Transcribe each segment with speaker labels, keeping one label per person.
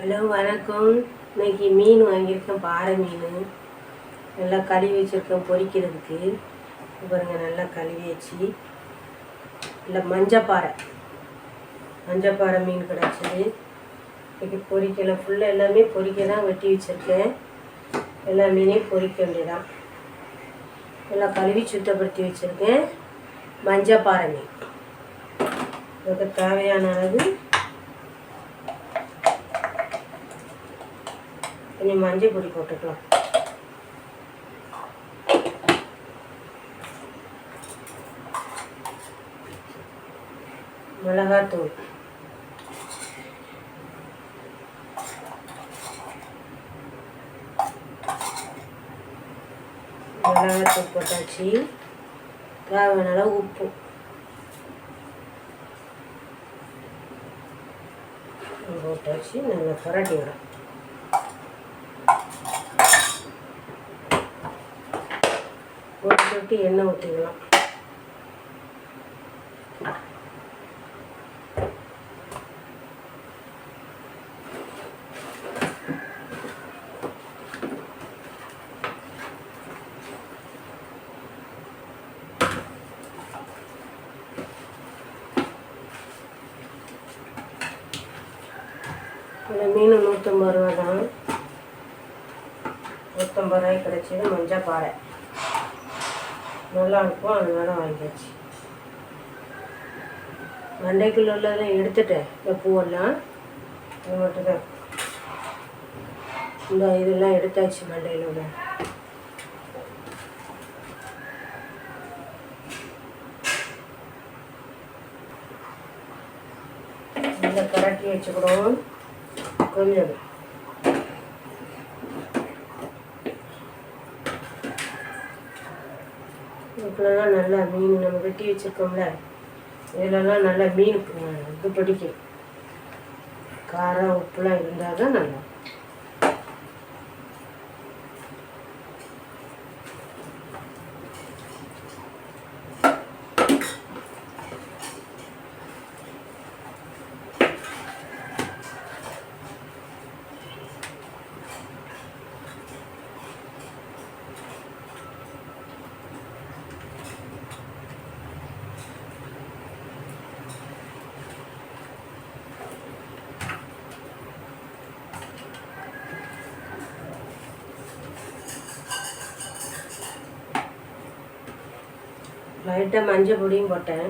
Speaker 1: Hello வணக்கம். இன்னைக்கு மீன் வாங்கியிருக்கேன். பாறை மீன். நல்லா கழுவி வச்சுருக்கேன் பொரிக்கிறதுக்கு பாருங்கள் பாருங்க நல்லா கழுவி வச்சு. இல்லை மஞ்சப்பாறை. மஞ்சப்பாறை மீன் கிடச்சிது. இன்னைக்கு பொரிக்கலை ஃபுல்லாக எல்லாமே பொறிக்க தான் வெட்டி வச்சுருக்கேன். எல்லா மீனையும் பொரிக்க வேண்டியதான் நல்லா கழுவி சுத்தப்படுத்தி வச்சுருக்கேன். மஞ்சப்பாறை மீன். அதுக்கு தேவையான அளவு இனி மஞ்சள் பொடி போட்டுக்கலாம். மிளகாத்தூள். மிளகாத்தூள் போட்டாச்சு. தேவையான உப்பு. போட்டாச்சு. நல்லா புரட்டி விடும் ஒரு சொட்டு எண்ணெய் ஊற்றிக்கலாம் இந்த மீன் நூற்றம்பது ரூபா தான் நூற்றம்பது ரூபாய்க்கு கிடைச்சது மஞ்சள் பாறை. நல்லா இருக்கும் அதனால வாங்கியாச்சு மண்டைக்குள்ள உள்ளதெல்லாம் எடுத்துட்டேன் இந்த பூவெல்லாம். இது மட்டும்தான். இந்த இதெல்லாம் எடுத்தாச்சு மண்டையில் உள்ள. நல்லா கரட்டி வச்சுக்கிறோம் கொஞ்சம். இதுக்குள்ளலாம் நல்லா மீன் நம்ம வெட்டி வச்சுருக்கோம்ல. இதிலலாம் நல்லா மீன் இது பிடிக்கும். காரம் உப்புலாம் இருந்தால் தான் நல்லா லைட்டாக மஞ்சள் பொடியும் போட்டேன்.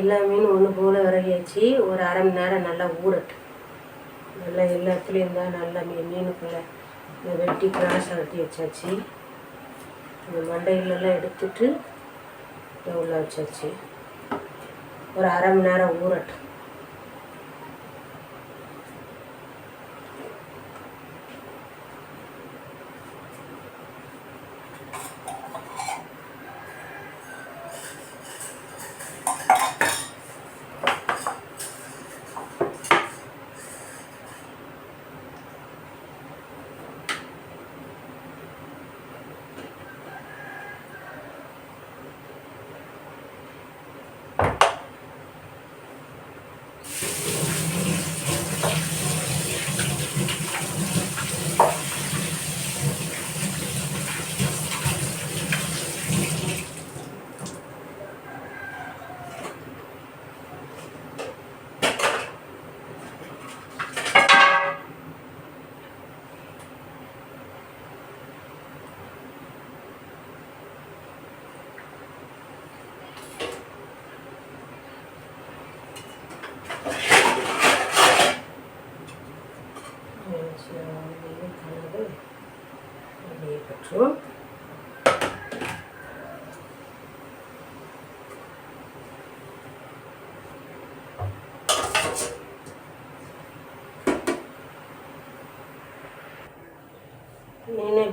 Speaker 1: எல்லா மீனும் ஒன்று போல் விறகியாச்சு. ஒரு அரை மணி நேரம் நல்லா ஊறட்டும். நல்லா எல்லாத்துலேயும் தான் நல்லா மீன் மீனுக்குள்ளே வெட்டி கிராஸ் வெட்டி வச்சாச்சு. இந்த மண்டைகளெல்லாம் எடுத்துட்டு இதை உள்ள வச்சாச்சு. ஒரு அரை மணி நேரம் ஊறட்டும்.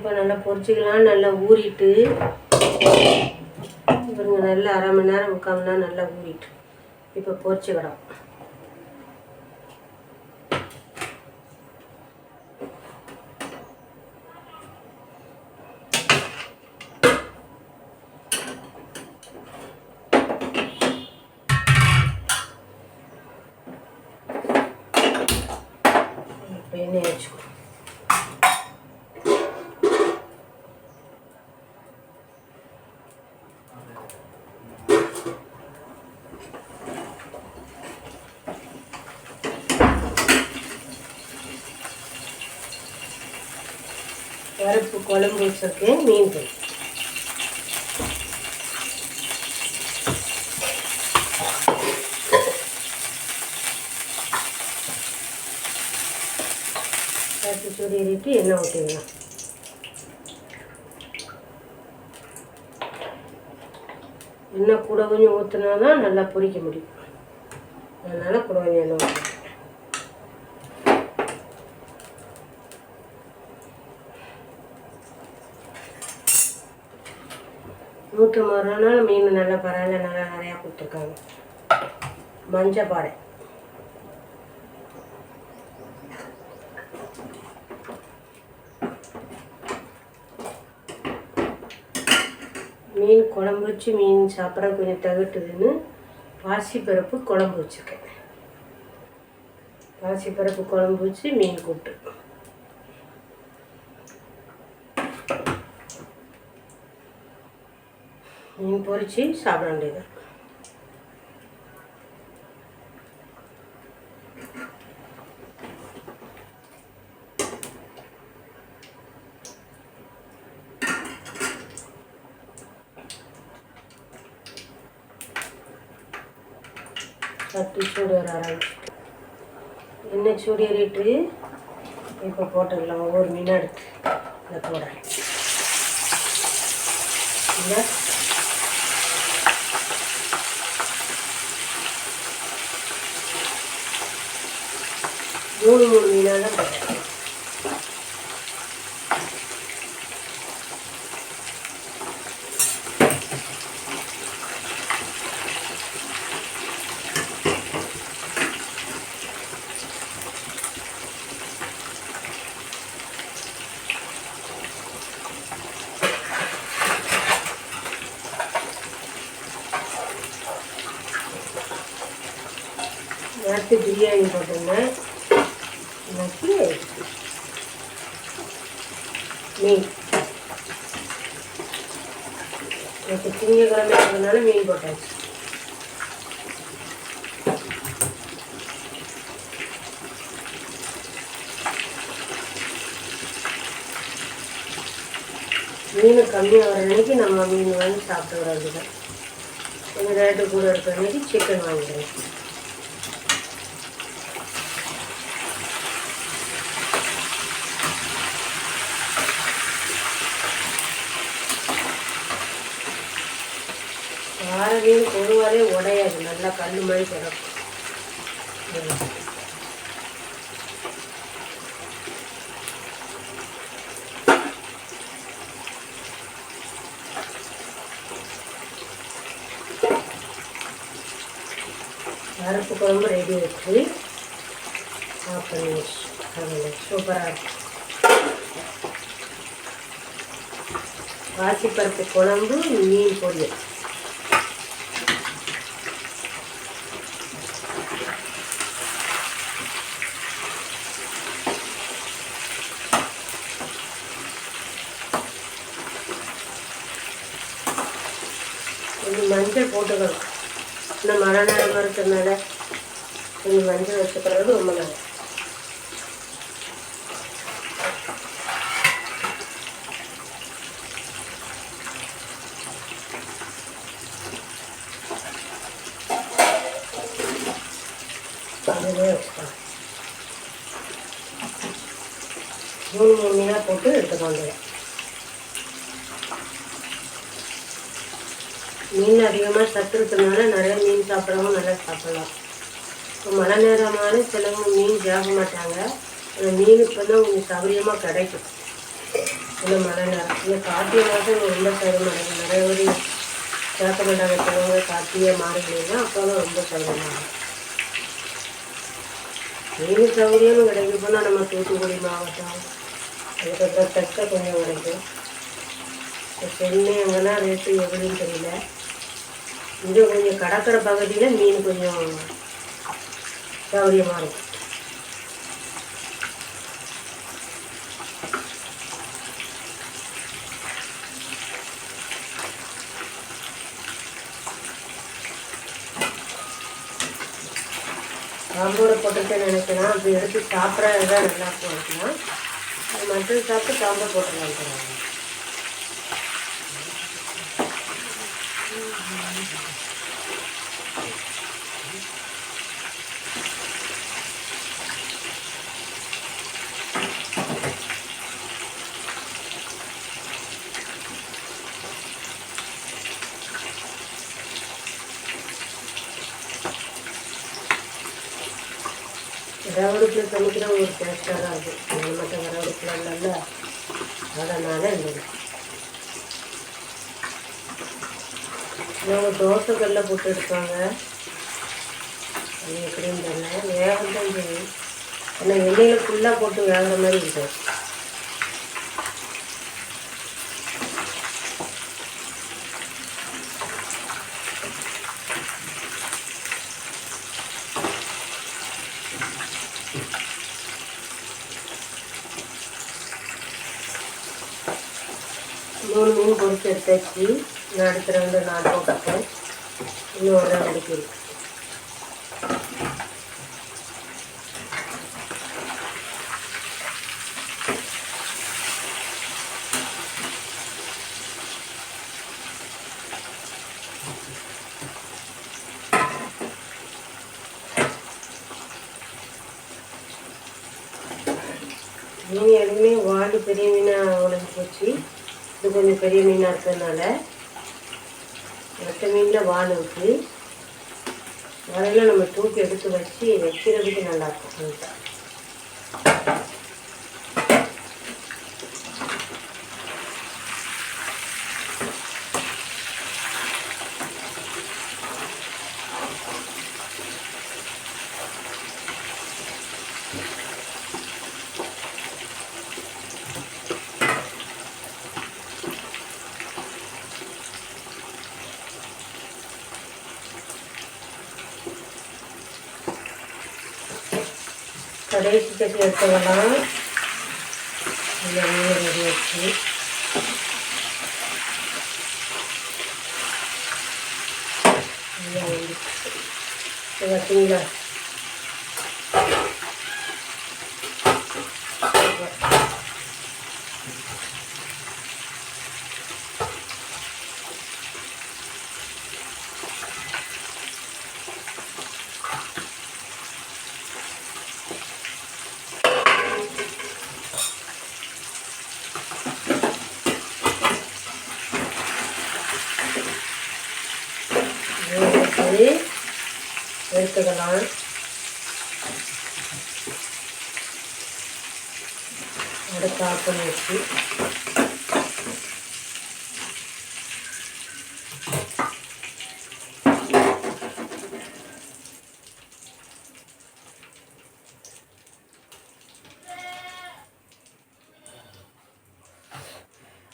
Speaker 1: இப்போ நல்லா பொரிச்சிக்கலாம் நல்லா ஊறிட்டு. இவருங்க நல்லா அரை மணி நேரம் முக்கால் மணி நேரம் நல்லா ஊறிட்டு. இப்போ பொரிச்சுக்கிறோம் இப்போ எண்ணெய் வச்சுக்கோ பருப்பு குழம்பு வச்சிருக்கேன் மீன் பொரி பருப்பு சுடிட்டு எண்ணெய் ஊற்றிடலாம் எண்ணெய் கூட கொஞ்சம் ஊற்றினா தான் நல்லா பொரிக்க முடியும். அதனால் கூட கொஞ்சம் எண்ணெய் ஊற்றணும் நூற்று மறுநாள் மீன் நல்லா பரவாயில்ல நல்லா நிறையா கொடுத்துருக்காங்க. மஞ்சள் பாறை மீன் குழம்பு வச்சு மீன் சாப்பிட்ற கொஞ்சம் தகட்டுதுன்னு பாசிப்பருப்பு குழம்பு வச்சுருக்கேன். பாசிப்பருப்பு குழம்பு வச்சு மீன் கூப்பிட்டு மீன் பொரிச்சு சாப்பிட வேண்டியது. சட்டி சூடு வர ஆரம்பிச்சு எண்ணெய் சூடு ஏறிட்டு? இப்போ போட்டுக்கலாம் ஒவ்வொரு மீனாக எடுத்து. இதை போடுறேன் இல்லை மூணு மூணு மீனாக தான் போட்டேன் நேற்று பிரியாணி போட்டிருந்தேன் இன்னைக்கு மீன் நேற்று திங்கக்கிழமை இருந்ததுனால மீன் போட்டாச்சு மீன் கம்மியாக வர அன்னைக்கு நம்ம மீன் வாங்கி சாப்பிட்டு தான் கொஞ்சம் ரேட்டு கூட இருக்கிற அன்னைக்கு சிக்கன் வாங்கிக்கிறேன் மீன் உடையாது நல்லா கல் மாதிரி கிடக்கும் பருப்பு குழம்பு ரெடி வச்சு ஆஃப் பண்ணி சூப்பராக இருக்கும் பாசிப்பருப்பு குழம்பு மீன் பொரியல். போட்டுக்கலாம் இந்த போட்டுக்கணும் இன்னும் மழை நேரமாக இருக்கிறதுனால கொஞ்சம் மஞ்சள் வச்சுக்கிறது ரொம்ப நல்லது மூணு மூணு மீனாக போட்டு எடுத்துக்கொண்டு மீன் அதிகமாக சத்து இருக்கிறதுனால நிறைய மீன் சாப்பிட்றவங்க நல்லா சாப்பிடலாம். இப்போ மழை நேரமான சிலவங்க மீன் சாப்பிட மாட்டாங்க. அந்த மீன் இப்போ தான் கொஞ்சம் சௌகரியமாக கிடைக்கும். இந்த மழை நேரம். இந்த கார்த்திகை மாதம் ரொம்ப சிரமம் இருக்கும் நிறைய பேர் சேர்க்க மாட்டாங்க. சிலவங்க கார்த்திகை மாறுகளா அப்போ தான் ரொம்ப சிரமமாகும் மீன் சௌகரியமும் கிடைக்கும் போனால் நம்ம தூத்துக்குடி மாவட்டம் அதுக்கப்புறம் தட்டை கொஞ்சம் கிடைக்கும். இப்போ சென்னை அங்கெல்லாம் ரேட்டு எப்படின்னு தெரியல. இங்கே கொஞ்சம் கடற்கரை பகுதியில் மீன் கொஞ்சம் சௌரியமாக இருக்கும். பாம்போட போட்டுட்டு நினைக்கலாம் அப்படி எடுத்து சாப்பிட்றது தான் நல்லா இருக்கும். இருக்கலாம் சாப்பிட்டு காம்போ போட்டுலாம் தருவாங்க சமைக்கிற ஒரு டேஸ்ட்டாக தான் இருக்கும் நம்ம மட்டும் விறகுடுப்பில் இல்லைல்ல? அதனால் இருந்தது நாங்கள் தோசைக்கல்ல போட்டு எடுப்பாங்க. அது எப்படின்னு தெரியல. வேகம் தான் செய்யும். ஆனால் எண்ணெயில் ஃபுல்லாக போட்டு வேகிற மாதிரி இருக்கும். மூணு மீன் பொறிச்சு எடுத்தாச்சு நான் அடுத்த ரெண்டு நாள் போட்டுட்டேன் இன்னும் ஒரு ரெண்டு இருக்கு. மீன் எதுவுமே வாடி பெரிய மீனாக உடஞ்சி போச்சு. இது கொஞ்சம் பெரிய மீனாக இருக்கிறதுனால மற்ற மீனில் வால் இருக்கு. வரையில நம்ம தூக்கி எடுத்து வச்சு வைக்கிறதுக்கு நல்லாயிருக்கும் கடைசி கட்டி எடுத்துக்கலாம் இந்த மீன் ரெடி வச்சு நல்லா வெந்துச்சு. இது பார்த்தீங்களா இது எடுத்து எடுத்துக்கலாம் அடுத்து ஆஃப் பண்ணி வச்சு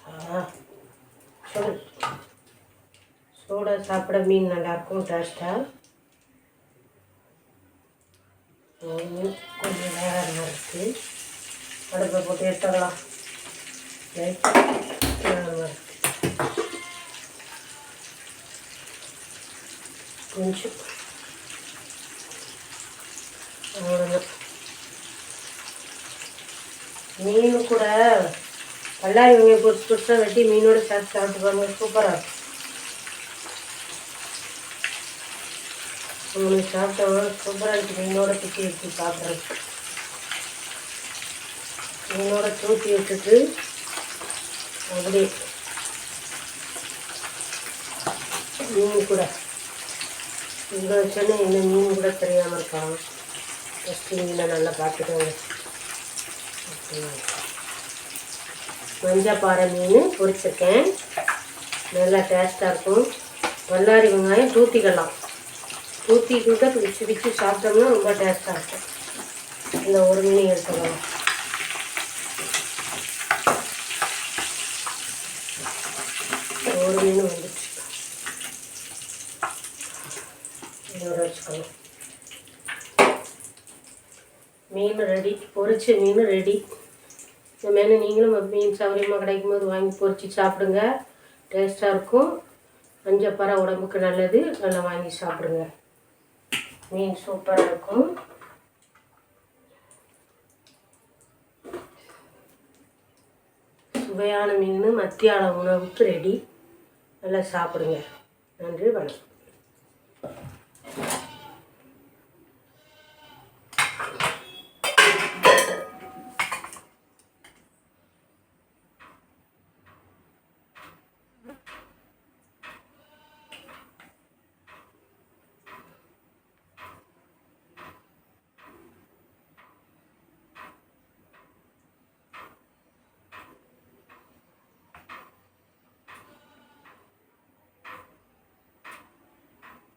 Speaker 1: ஆ சொல்லு சூடாக சாப்பிட மீன் நல்லாயிருக்கும் டேஸ்ட்டாக மீன் கொஞ்சம் நேரம் இருக்குது அடுப்பை போட்டு எடுத்துக்கலாம் கொஞ்சம். மீன் கூட பல்லாரி வெங்காயம் புதுசு புதுசாக வெட்டி மீனோட சேர்த்து சாப்பிட்டு பாருங்க. சூப்பராக இருக்கும். உங்களுக்கு சாப்பிட்டவங்க சூப்பராக இருக்குது மீனோட பிச்சு வச்சு சாப்பிட்றது மீனோட தூக்கி விட்டுட்டு அப்படியே மீன் கூட. இங்கே வச்சோன்னே என்ன மீன் கூட தெரியாமல் இருக்கான் ஃபஸ்ட்டு மீனை நல்லா பார்த்துக்கோங்க. மஞ்சப்பாறை மீன் பொரிச்சிருக்கேன். நல்லா டேஸ்ட்டாக இருக்கும். வல்லாரி வெங்காயம் தூத்திக்கலாம். தூத்தி கூட பிடிச்சி பிடிச்சி சாப்பிட்டோம்னா ரொம்ப டேஸ்ட்டாக இருக்கும். இந்த ஒரு மீன் எடுத்துக்கலாம் ஒரு மீன் வந்துச்சு இதோட வச்சுக்கணும் மீன் ரெடி பொரிச்ச மீன் ரெடி இந்த மீன் நீங்களும் மீன் சௌகரியமாக கிடைக்கும் போது வாங்கி பொரித்து சாப்பிடுங்க. டேஸ்ட்டாக இருக்கும். மஞ்சப்பறை உடம்புக்கு நல்லது. நல்லா வாங்கி சாப்பிடுங்க. மீன் சூப்பராக இருக்கும். சுவையான மீன் மத்தியான உணவுக்கு ரெடி நல்லா சாப்பிடுங்க. நன்றி வணக்கம்.